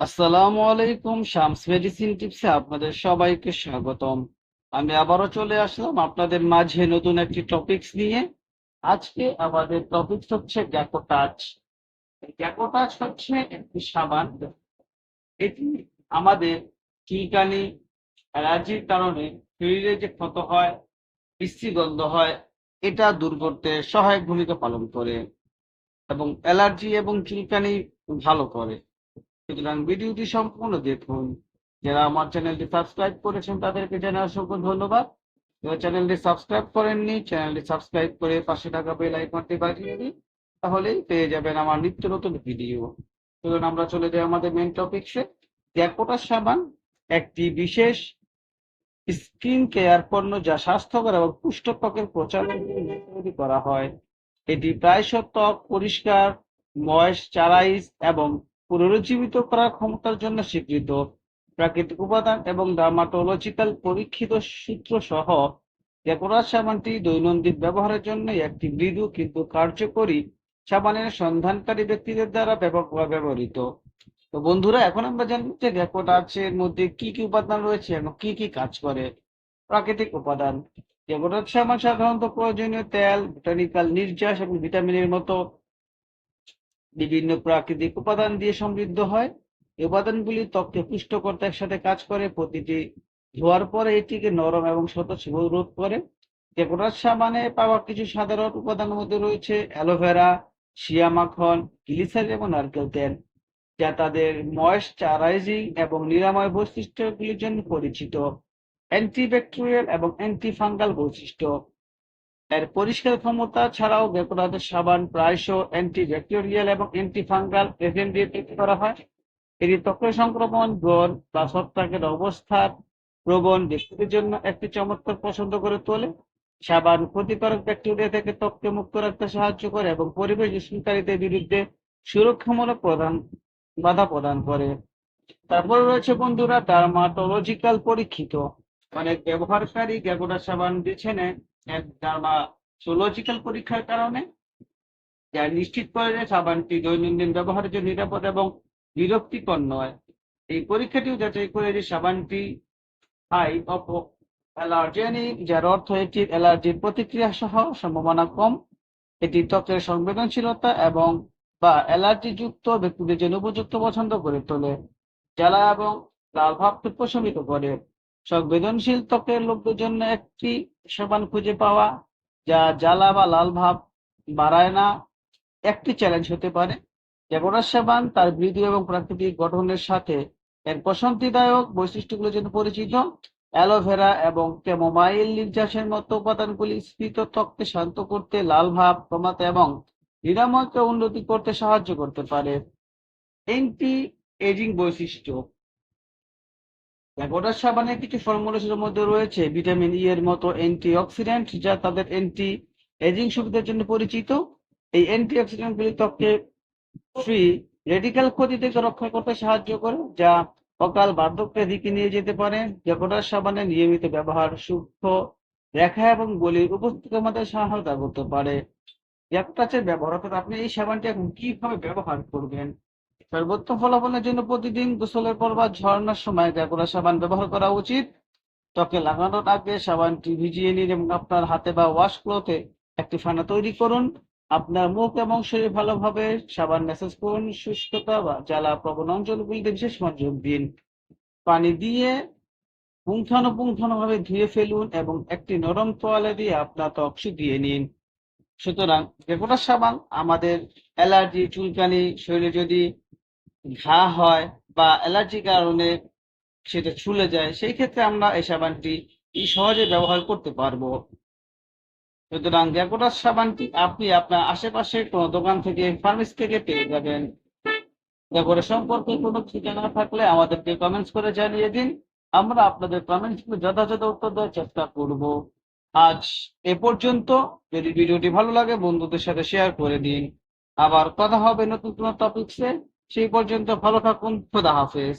আসসালামু আলাইকুম, শামস মেডিসিন টিপসে আপনাদের সবাইকে স্বাগতম। আমি আবারও চলে আসলাম আপনাদের মাঝে নতুন একটি টপিকস নিয়ে। আজকে আমাদের টপিকস হচ্ছে গ্যাকো টাচ গ্যাকো টাচ হচ্ছে একটি সাবান। এটি আমাদের চুলকানি অ্যালার্জির কারণে শরীরে যে ক্ষত হয় বিশ্রী গন্ধ হয়, এটা দূর করতে সহায়ক ভূমিকা পালন করে এবং অ্যালার্জি এবং চুলকানি ভালো করে। সুতরাং ভিডিওটি সম্পূর্ণ দেখুন। যারা আমার চ্যানেলটি সাবস্ক্রাইব করেছেন, তাদেরকে জানাই অসংখ্য ধন্যবাদ। যারা চ্যানেলটি সাবস্ক্রাইব করেননি, চ্যানেলটি সাবস্ক্রাইব করে পাশে থাকা বেল আইকনটি বাজিয়ে দিন, তাহলেই পেয়ে যাবেন আমার নিত্য নতুন ভিডিও। চলুন আমরা চলে যাই আমাদের মেন টপিকসে গ্যাকোটা সাবান, একটি বিশেষ স্কিন কেয়ার পণ্য যা স্বাস্থ্যকর এবং পুষ্ট ত্বকের প্রচারের করা হয়। এটি প্রায়শ ত্বক পরিষ্কার ময়েশ্চারাইজ এবং পুনরুজ্জীবিত করার ক্ষমতার জন্য স্বীকৃত। প্রাকৃতিক উপাদান এবং ডার্মাটোলজিক্যাল পরীক্ষিত সূত্র সহ ডেকোরাস সাবানটি দৈনন্দিন ব্যবহারের জন্য একটি মৃদু কিন্তু কার্যকরী সাবানের সন্ধানকারী ব্যক্তিদের দ্বারা ব্যাপকভাবে ব্যবহৃত। তো বন্ধুরা, এখন আমরা জানব যে ডেকোটাচের মধ্যে কি কি উপাদান রয়েছে এবং কি কি কাজ করে। প্রাকৃতিক উপাদান ডেকোটাচ সাবান সাধারণত প্রয়োজনীয় তেল বোটানিক্যাল নির্যাস এবং ভিটামিনের মতো বিভিন্ন প্রাকৃতিক উপাদান দিয়ে সমৃদ্ধ হয়। এই উপাদানগুলি ত্বককে পুষ্ট করতে একসাথে কাজ করে, প্রতিটি ধোয়ার পরে এটিকে নরম এবং স্বচ্ছ রোধ করে। ডেকোরাস সাবানে পাওয়া কিছু সাধারণ উপাদানের মধ্যে রয়েছে অ্যালোভেরা, শিয়া মাখন, গ্লিসারিন এবং নারকেল তেল, যা তাদের ময়েশ্চারাইজিং এবং নিরাময় বৈশিষ্ট্যগুলির জন্য পরিচিত। অ্যান্টিব্যাকটেরিয়াল এবং অ্যান্টিফাঙ্গাল বৈশিষ্ট্য। এর পরিষ্কার ক্ষমতা ছাড়াও বেকরাদের সাবান প্রায়শ অ্যান্টিব্যাকটেরিয়াল এবং অ্যান্টিফাঙ্গাল এজেন্ট দিয়ে তৈরি করা হয়। এটি ত্বকের সংক্রমণ ব্রণ বা ছত্রাকের অবস্থার প্রবণ ব্যক্তিদের জন্য একটি চমৎকার পছন্দ করে তোলে। সাবান ক্ষতিকারক ব্যাকটেরিয়া থেকে ত্বককে মুক্ত রাখতে সাহায্য করে এবং পরিবেশ দূষণকারীদের বিরুদ্ধে সুরক্ষামূলক প্রদান, বাধা প্রদান করে। তারপরে রয়েছে বন্ধুরা ডার্মাটোলজিক্যাল পরীক্ষিত। অনেক ব্যবহারকারী গ্যাগোডা সাবান বেছে নেয়। ডার্মাটোলজিক্যাল পরীক্ষার কারণে যা নিশ্চিত করে যে সাবানটি দৈনন্দিন ব্যবহারের জন্য নিরাপদ এবং বিরক্তিকর নয়। এই পরীক্ষাটিও যাচাই করে যে সাবানটি হাই অপ অ্যালার্জেনিক, যার অর্থ এটির অ্যালার্জির প্রতিক্রিয়া সহ সম্ভাবনা কম। এটি ত্বকের সংবেদনশীলতা এবং বা অ্যালার্জি যুক্ত ব্যক্তিদের জন্য উপযুক্ত পছন্দ করে তোলে, জ্বালা এবং লাল ভাবকে প্রশমিত করে। সংবেদনশীল ত্বকের লোকদের জন্য একটি সাবান খুঁজে পাওয়া, যা জ্বালা বা লাল ভাব বাড়ায় না। একটি চ্যালেঞ্জ হতে পারে। ডেকোরাস সাবান তার মৃদু এবং প্রাকৃতিক গঠনের সাথে এর প্রশান্তিদায়ক বৈশিষ্ট্যগুলোর জন্য পরিচিত। অ্যালোভেরা এবং ক্যামোমাইল নির্যাসের মতো উপাদানগুলি স্ফীত ত্বককে শান্ত করতে লাল ভাব কমাতে এবং নিরাময়কে উন্নতি করতে সাহায্য করতে পারে। এন্টি এজিং বৈশিষ্ট্য। ডেকোরাস সাবানের কিছু ফর্মুলেশনের মধ্যে রয়েছে ভিটামিন ই এর মতো অ্যান্টিঅক্সিডেন্ট যা তাদের অ্যান্টি এজিং সুবিধার জন্য পরিচিত। এই অ্যান্টিঅক্সিডেন্টগুলি ত্বককে ফ্রি রেডিক্যাল ক্ষতি থেকে রক্ষা করতে সাহায্য করে, যা অকাল বার্ধক্যের দিকে নিয়ে যেতে পারে। ডেকোরাস সাবানের নিয়মিত ব্যবহার সূক্ষ্ম রেখা এবং গলির উপস্থিতি আমাদের সহায়তা করতে পারে। ডেকোটাচের ব্যবহার অর্থাৎ আপনি এই সাবানটি এখন কীভাবে ব্যবহার করবেন? সর্বোত্তম ফলাফলের জন্য প্রতিদিন গোসলের পর বা ঝরনার সময় ডেকোরা সাবান ব্যবহার করা উচিত। ত্বকে লাগানোর আগে সাবানটি ভিজিয়ে নিন এবং আপনার হাতে বা ওয়াশ ক্লথে একটি ফানা তৈরি করুন। আপনার মুখ এবং শরীর ভালোভাবে সাবান ম্যাসেজ করুন, শুষ্কতা বা জ্বালা প্রবণ অঞ্চলগুলিতে বিশেষ মনোযোগ দিন। পানি দিয়ে পুঙ্খানুপুঙ্খানুভাবে ধুয়ে ফেলুন এবং একটি নরম তোয়ালে দিয়ে আপনার ত্বক শুকিয়ে নিন। সুতরাং ডেকোটা সাবান আমাদের অ্যালার্জি, চুলকানি, শরীরে যদি ঘা হয় বা অ্যালার্জির কারণে সেটা ছুলে যায়, সেই ক্ষেত্রে আমরা এই সাবানটি সহজে ব্যবহার করতে পারব। সুতরাং গ্যাকোটাস সাবানটি আপনি আপনার আশেপাশের কোনো দোকান থেকে, ফার্মেসি থেকে পেয়ে যাবেন। গ্যাকোটা সম্পর্কে কোনো ঠিকানা থাকলে আমাদেরকে কমেন্টস করে জানিয়ে দিন। আমরা আপনাদের কমেন্টস যথাযথ উত্তর দেওয়ার চেষ্টা করব। আজ এ পর্যন্ত। যদি ভিডিওটি ভালো লাগে, বন্ধুদের সাথে শেয়ার করে দিন। আবার কথা হবে নতুন কোনো টপিকসে সেই পর্যন্ত ভালো থাকুন খোদা হাফেজ।